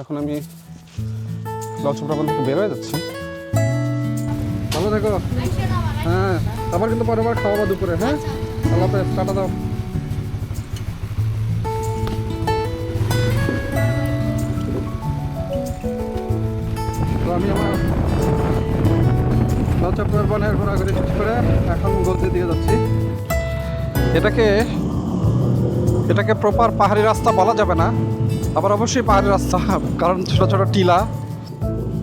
এখন আমি লচপ্রাবন থেকে বের হয়ে যাচ্ছি। ভালো দেখো হ্যাঁ আবার কিন্তু পরের বার খাওয়াবো দুপুরে হ্যাঁ? আল্লাহ টাটা দাও। আমি আমার লচপ্রাবনের ঘোরাঘুরি করে এখন গলতে দিয়ে যাচ্ছি। এটাকে এটাকে প্রপার পাহাড়ি রাস্তা বলা যাবে না। আবার অবশ্যই পাহাড়ের রাস্তা, কারণ ছোটো ছোটো টিলা,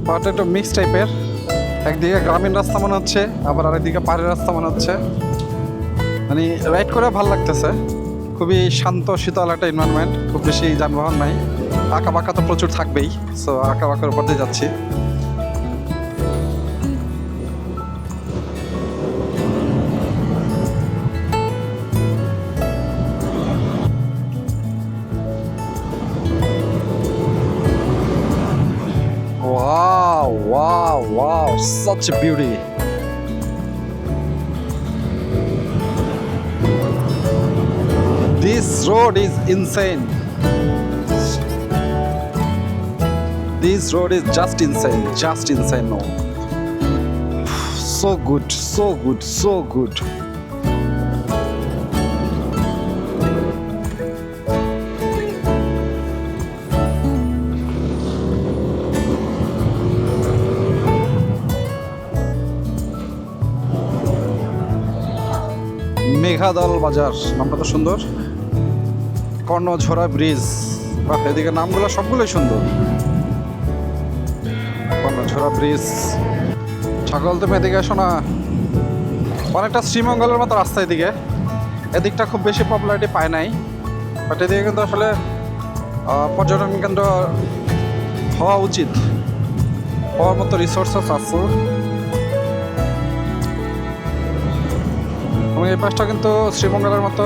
পাহাড়টা একটু মিক্স টাইপের একদিকে গ্রামীণ রাস্তা মনে হচ্ছে, আবার আরেকদিকে পাহাড়ের রাস্তা মনে হচ্ছে। মানে রাইড করে ভালো লাগতেছে। খুবই শান্ত, শীতল একটা এনভায়রনমেন্ট খুব বেশি যানবাহন নাই। আঁকা বাঁকা তো প্রচুর থাকবেই সো আঁকা বাঁকার উপর দিয়ে যাচ্ছি। Such a beauty. This road is insane. This road is just insane, just insane. No. So good, so good, so good. মেঘাদল বাজার, নামটা তো সুন্দর। কর্ণঝোড়া ব্রিজ বা এদিকে নামগুলো সবগুলোই সুন্দর। কর্ণঝোড়া ব্রিজ, ছাগল তুমি এদিকে আসো না। অনেকটা শ্রীমঙ্গলের মতো রাস্তা এদিকে। এদিকটা খুব বেশি পপুলারিটি পায় নাই। বাট এদিকে কিন্তু আসলে পর্যটন কেন্দ্র হওয়া উচিত। হওয়ার মতো রিসোর্সেস আছে। এবং এই পাশটা কিন্তু শ্রীমঙ্গলের মতো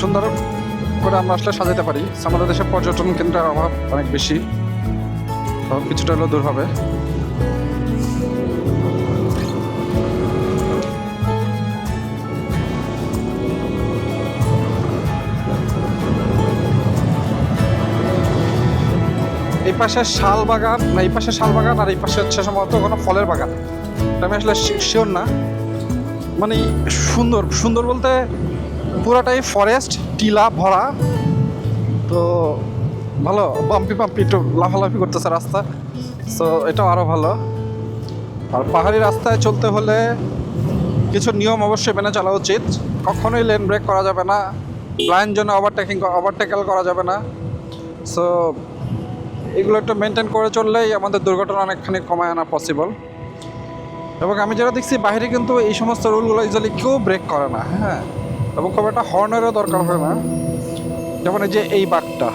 সুন্দর করে আমরা আসলে সাজাতে পারি। আমাদের দেশে পর্যটন কেন্দ্রের অভাব অনেক বেশি কিছুটা হলেও দূর হবে। এই পাশে শাল বাগান এই পাশে শাল বাগান আর এই পাশে হচ্ছে সম্ভবত কোনো ফলের বাগান। আমি আসলে শিওর না। মানে সুন্দর সুন্দর বলতে পুরাটাই ফরেস্ট টিলা, ভরা। তো ভালো বাম্পি পাম্পি একটু লাফালাফি করতেছে রাস্তা। সো এটাও আরও ভালো। আর পাহাড়ি রাস্তায় চলতে হলে কিছু নিয়ম অবশ্যই মেনে চলা উচিত। কখনোই লেন ব্রেক করা যাবে না। লাইন জন্য ওভারটেকিং ওভারটেকেল করা যাবে না। সো এগুলো একটু মেনটেন করে চললেই আমাদের দুর্ঘটনা অনেকখানি কমায় আনা পসিবল এবং আমি যারা দেখছি, বাইরে কিন্তু এই সমস্ত রুলগুলো ইউজুয়ালি কেউ ব্রেক করে না হ্যাঁ? এবং খুব একটা হর্নেরও দরকার হয় না। যেমন এই যে এই বাঘটা,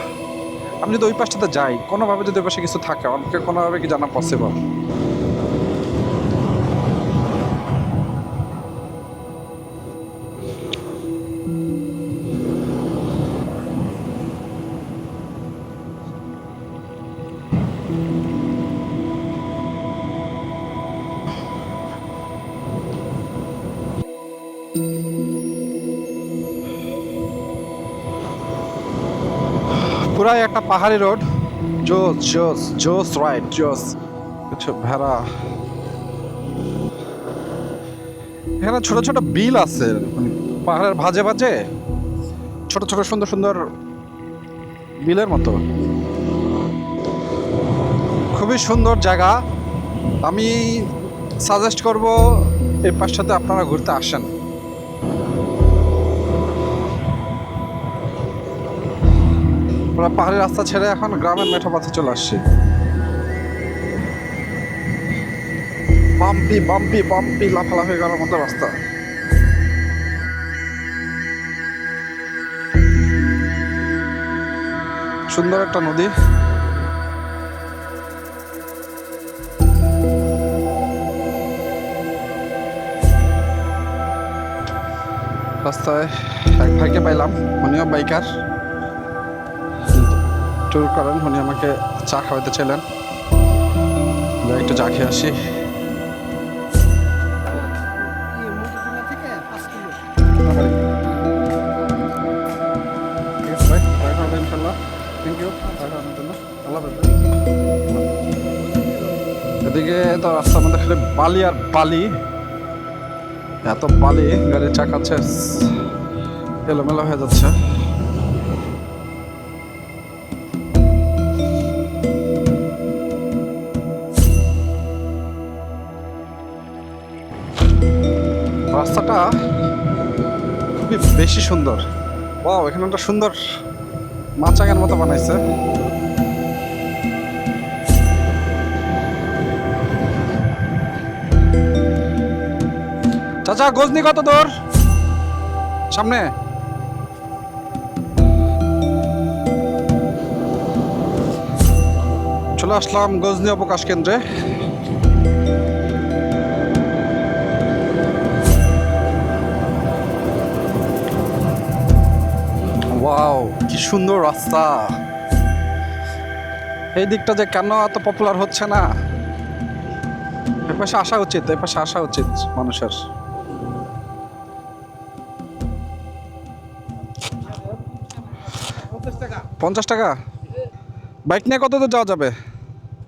আমি যদি ওই পাশটাতে যাই, কোনোভাবে যদি ওই পাশে কিছু থাকে, আমাকে কোনোভাবে কি জানা পসিবল পুরাই একটা পাহাড়ি রোড। জোস জোস জোস রাইট জোস। কিছু ভেড়া। এখানে ছোট ছোট বিল আছে মানে পাহাড়ের ভাজে ভাজে। ছোট ছোট সুন্দর সুন্দর বিলের মতো। খুবই সুন্দর জায়গা। আমি সাজেস্ট করব এই পাশটাতে আপনারা ঘুরতে আসেন। আমরা পাহাড়ি রাস্তা ছেড়ে এখন গ্রামের মেঠো পথে চলে আসছি। বাম্পি বাম্পি বাম্পি লাফালাফি করার মতো রাস্তা। সুন্দর একটা নদী। রাস্তায় এক ভাইকে পাইলাম, উনিও বাইকার। ট্যুর করেন, উনি আমাকে চা খাওয়াতে যাই একটু চা খেয়ে আসি। এদিকে তো রাস্তার মধ্যে খালি বালি আর বালি। এত বালি গাড়ির চাকা হচ্ছে এলোমেলো হয়ে যাচ্ছে। রাস্তাটা খুবই বেশি সুন্দর। ওয়াও, এখানে একটা সুন্দর মাচাঙের মতো বানাইছে। চাচা, গজনি কত দূর? সামনে। চলে আসলাম গজনি অবকাশ কেন্দ্রে। ওয়াও কি সুন্দর রাস্তা। এই দিকটা যে কেন এত পপুলার হচ্ছে না? এ পাশে আসা উচিত এ পাশে আসা উচিত মানুষের। পঞ্চাশ টাকা। বাইক নিয়ে কত দূর যাওয়া যাবে?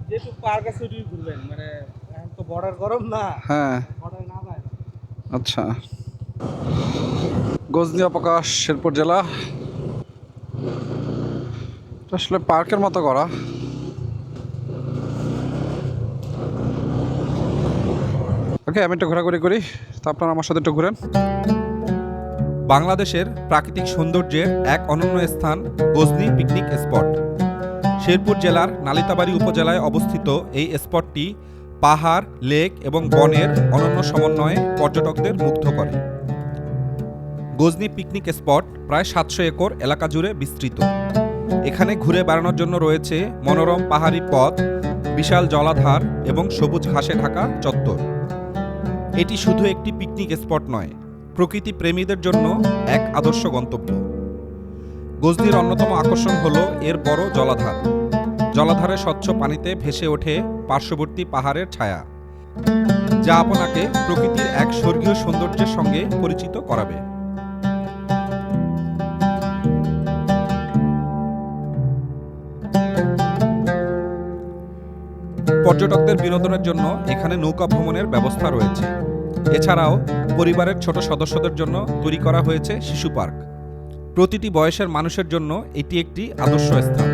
যেহেতু পার্ক আছে ঘুরবেন। মানে এখন তো বর্ডার গরম না। হ্যাঁ। বর্ডার না আচ্ছা। গজনি অবকাশ শেরপুর জেলা। আসলে পার্কের মতো করা। ওকে আমি একটু ঘোরাঘুরি করি, তা আপনারা আমার সাথে একটু ঘুরেন। বাংলাদেশের প্রাকৃতিক সৌন্দর্যের এক অনন্য স্থান গজনি পিকনিক স্পট। শেরপুর জেলার নালিতাবাড়ি উপজেলায় অবস্থিত এই স্পটটি পাহাড়, লেক এবং বনের অনন্য সমন্বয়ে পর্যটকদের মুগ্ধ করে। গজনি পিকনিক স্পট প্রায় সাতশো একর এলাকা জুড়ে বিস্তৃত। এখানে ঘুরে বেড়ানোর জন্য রয়েছে মনোরম পাহাড়ি পথ, বিশাল জলাধার এবং সবুজ ঘাসে ঢাকা চত্বর। এটি শুধু একটি পিকনিক স্পট নয়, প্রকৃতি প্রেমীদের জন্য এক আদর্শ গন্তব্য। গজনির অন্যতম আকর্ষণ হল এর বড় জলাধার। জলাধারে স্বচ্ছ পানিতে ভেসে ওঠে পার্শ্ববর্তী পাহাড়ের ছায়া, যা আপনাকে প্রকৃতির এক স্বর্গীয় সৌন্দর্যের সঙ্গে পরিচিত করাবে। পর্যটকদের বিনোদনের জন্য এখানে নৌকা ভ্রমণের ব্যবস্থা রয়েছে। এছাড়াও পরিবারের ছোট সদস্যদের জন্য তৈরি করা হয়েছে শিশু পার্ক। প্রতিটি বয়সের মানুষের জন্য এটি একটি আদর্শ স্থান।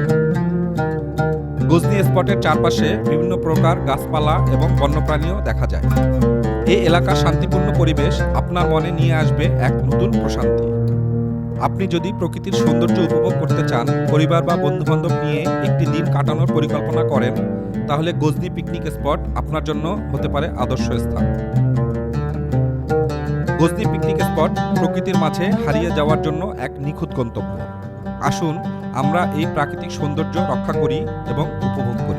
গজনি স্পটের চারপাশে বিভিন্ন প্রকার গাছপালা এবং বন্যপ্রাণীও দেখা যায়। এই এলাকার শান্তিপূর্ণ পরিবেশ আপনার মনে নিয়ে আসবে এক নতুন প্রশান্তি। আপনি যদি প্রকৃতির সৌন্দর্য উপভোগ করতে চান, পরিবার বা বন্ধুবান্ধব নিয়ে একটি দিন কাটানোর পরিকল্পনা করেন, তাহলে গজনি পিকনিক স্পট আপনার জন্য হতে পারে আদর্শ স্থান। গজনি পিকনিক স্পট প্রকৃতির মাঝে হারিয়ে যাওয়ার জন্য এক নিখুঁত গন্তব্য। আসুন, আমরা এই প্রাকৃতিক সৌন্দর্য রক্ষা করি এবং উপভোগ করি।